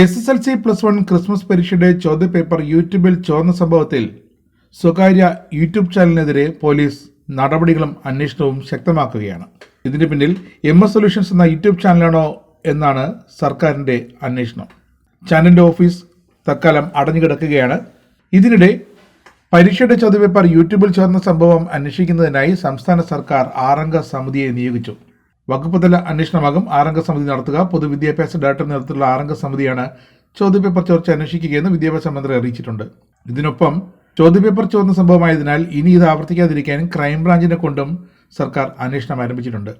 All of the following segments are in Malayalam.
S S L C plus one Christmas പരീക്ഷയുടെ ചോദ്യപേപ്പർ യൂട്യൂബിൽ ചോർന്ന സംഭവത്തിൽ സ്വകാര്യ യൂട്യൂബ് ചാനലിനെതിരെ പോലീസ് നടപടികളും അന്വേഷണവും ശക്തമാക്കുകയാണ്. ഇതിന് പിന്നിൽ എം എസ് സൊല്യൂഷൻസ് എന്ന യൂട്യൂബ് ചാനലാണോ എന്നാണ് സർക്കാരിന്റെ അന്വേഷണം. ചാനലിന്റെ ഓഫീസ് തൽക്കാലം അടഞ്ഞുകിടക്കുകയാണ്. ഇതിനിടെ പരീക്ഷയുടെ ചോദ്യപേപ്പർ യൂട്യൂബിൽ ചേർന്ന സംഭവം അന്വേഷിക്കുന്നതിനായി സംസ്ഥാന സർക്കാർ ആറംഗ സമിതിയെ നിയോഗിച്ചു. വകുപ്പുതല അന്വേഷണമാകും. ആറംഗ സമിതി നടത്തുക. പൊതുവിദ്യാഭ്യാസ ഡയറക്ടർ നേതൃത്വത്തിലുള്ള ആറംഗ സമിതിയാണ് ചോദ്യപേപ്പർ ചോർച്ച അന്വേഷിക്കുകയെന്ന് വിദ്യാഭ്യാസ മന്ത്രി അറിയിച്ചിട്ടുണ്ട്. ഇതിനൊപ്പം ചോദ്യപേപ്പർ ചോർന്ന സംഭവമായതിനാൽ ഇനി ഇത് ആവർത്തിക്കാതിരിക്കാൻ ക്രൈംബ്രാഞ്ചിനെ കൊണ്ടും സർക്കാർ അന്വേഷണം ആരംഭിച്ചിട്ടുണ്ട്.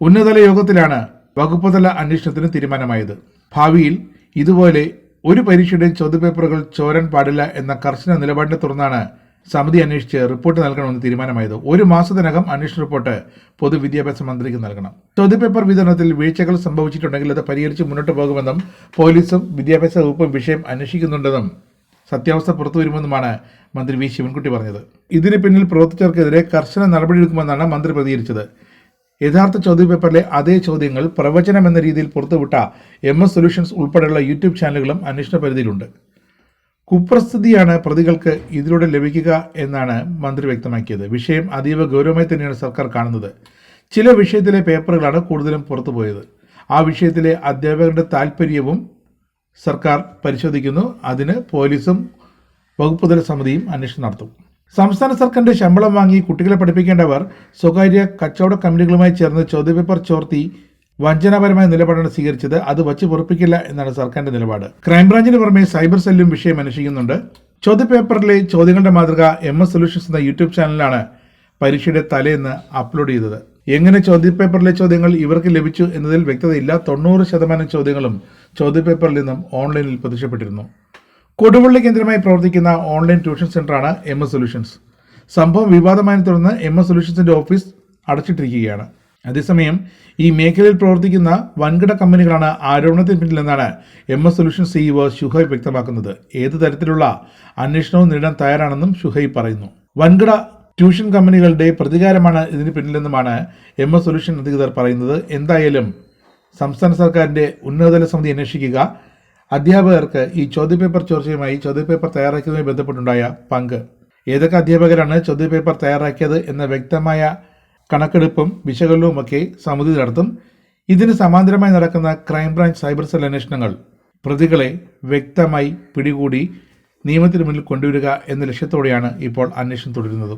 ഉന്നതതല യോഗത്തിലാണ് വകുപ്പുതല അന്വേഷണത്തിന് തീരുമാനമായത്. ഭാവിയിൽ ഇതുപോലെ ഒരു പരീക്ഷയുടെയും ചോദ്യപേപ്പറുകൾ ചോരാൻ പാടില്ല എന്ന കർശന നിലപാടിനെ തുടർന്നാണ് സമിതി അന്വേഷിച്ച് റിപ്പോർട്ട് നൽകണമെന്ന് തീരുമാനമായത് ഒരു മാസത്തിനകം അന്വേഷണ റിപ്പോർട്ട് പൊതുവിദ്യാഭ്യാസ മന്ത്രിക്ക് നൽകണം. ചോദ്യപേപ്പർ വിതരണത്തിൽ വീഴ്ചകൾ സംഭവിച്ചിട്ടുണ്ടെങ്കിൽ അത് പരിഹരിച്ച് മുന്നോട്ട് പോകുമെന്നും പോലീസും വിദ്യാഭ്യാസ വകുപ്പും വിഷയം അന്വേഷിക്കുന്നുണ്ടെന്നും സത്യാവസ്ഥ പുറത്തുവരുമെന്നുമാണ് മന്ത്രി വി ശിവൻകുട്ടി പറഞ്ഞത്. ഇതിന് പിന്നിൽ പ്രവർത്തിച്ചവർക്കെതിരെ കർശന നടപടിയെടുക്കുമെന്നാണ് മന്ത്രി പ്രതികരിച്ചത്. യഥാർത്ഥ ചോദ്യപേപ്പറിലെ അതേ ചോദ്യങ്ങൾ പ്രവചനം എന്ന രീതിയിൽ പുറത്തുവിട്ട എം എസ് സൊല്യൂഷൻസ് ഉൾപ്പെടെയുള്ള യൂട്യൂബ് ചാനലുകളും അന്വേഷണ പരിധിയിലുണ്ട്. കുപ്രസ്ഥിതിയാണ് പ്രതികൾക്ക് ഇതിലൂടെ ലഭിക്കുക എന്നാണ് മന്ത്രി വ്യക്തമാക്കിയത്. വിഷയം അതീവ ഗൗരവമായി തന്നെയാണ് സർക്കാർ കാണുന്നത്. ചില വിഷയത്തിലെ പേപ്പറുകളാണ് കൂടുതലും പുറത്തുപോയത്. ആ വിഷയത്തിലെ അധ്യാപകരുടെ താൽപ്പര്യവും സർക്കാർ പരിശോധിക്കുന്നു. അതിന് പോലീസും വകുപ്പുതല സമിതിയും അന്വേഷണം നടത്തും. സംസ്ഥാന സർക്കാരിന്റെ ശമ്പളം വാങ്ങി കുട്ടികളെ പഠിപ്പിക്കേണ്ടവർ സ്വകാര്യ കച്ചവട കമ്പനികളുമായി ചേർന്ന് ചോദ്യപേപ്പർ ചോർത്തി വഞ്ചനാപരമായ നിലപാടാണ് സ്വീകരിച്ചത്. അത് വച്ച് പൊറപ്പിക്കില്ല എന്നാണ് സർക്കാരിന്റെ നിലപാട്. ക്രൈംബ്രാഞ്ചിന് പുറമെ സൈബർ സെല്ലും വിഷയം അന്വേഷിക്കുന്നുണ്ട്. ചോദ്യപേപ്പറിലെ ചോദ്യങ്ങളുടെ മാതൃക എം എസ് സൊല്യൂഷൻസ് എന്ന യൂട്യൂബ് ചാനലിലാണ് പരീക്ഷയുടെ തലേന്ന് അപ്ലോഡ് ചെയ്തത്. എങ്ങനെ ചോദ്യപേപ്പറിലെ ചോദ്യങ്ങൾ ഇവർക്ക് ലഭിച്ചു എന്നതിൽ വ്യക്തതയില്ല. തൊണ്ണൂറ് ശതമാനം ചോദ്യങ്ങളും ചോദ്യപേപ്പറിൽ നിന്നും ഓൺലൈനിൽ പ്രത്യക്ഷപ്പെട്ടിരുന്നു. കൊടുവള്ളി കേന്ദ്രമായി പ്രവർത്തിക്കുന്ന ഓൺലൈൻ ട്യൂഷൻ സെന്ററാണ് എം എസ് സൊല്യൂഷൻസ്. സംഭവം വിവാദമായതിനെ തുടർന്ന് എം എസ് സൊല്യൂഷൻസിന്റെ ഓഫീസ് അടച്ചിട്ടിരിക്കുകയാണ്. അതേസമയം ഈ മേഖലയിൽ പ്രവർത്തിക്കുന്ന വൻകിട കമ്പനികളാണ് ആരോപണത്തിന് പിന്നിലെന്നാണ് M S solution CEO Shuhaib വ്യക്തമാക്കുന്നത്. ഏത് തരത്തിലുള്ള അന്വേഷണവും നേടാൻ തയ്യാറാണെന്നും ഷുഹൈബ് പറയുന്നു. വൻകിട ട്യൂഷൻ കമ്പനികളുടെ പ്രതികാരമാണ് ഇതിന് പിന്നിലെന്നുമാണ് എം എസ് സൊല്യൂഷൻ അധികൃതർ പറയുന്നത്. എന്തായാലും സംസ്ഥാന സർക്കാരിന്റെ ഉന്നതതല സമിതി അന്വേഷിക്കുക അധ്യാപകർക്ക് ഈ ചോദ്യപേപ്പർ ചോർച്ചയുമായി ചോദ്യപേപ്പർ തയ്യാറാക്കിയതുമായി ബന്ധപ്പെട്ടുണ്ടായ പങ്ക്. ഏതൊക്കെ അധ്യാപകരാണ് ചോദ്യപേപ്പർ തയ്യാറാക്കിയത് എന്ന വ്യക്തമായ കണക്കെടുപ്പും വിശകലനവുമൊക്കെ സമിതി നടത്തും. ഇതിന് സമാന്തരമായി നടക്കുന്ന ക്രൈംബ്രാഞ്ച് സൈബർ സെൽ അന്വേഷണങ്ങൾ പ്രതികളെ വ്യക്തമായി പിടികൂടി നിയമത്തിന് മുന്നിൽ കൊണ്ടുവരിക എന്ന ലക്ഷ്യത്തോടെയാണ് ഇപ്പോൾ അന്വേഷണം തുടരുന്നത്.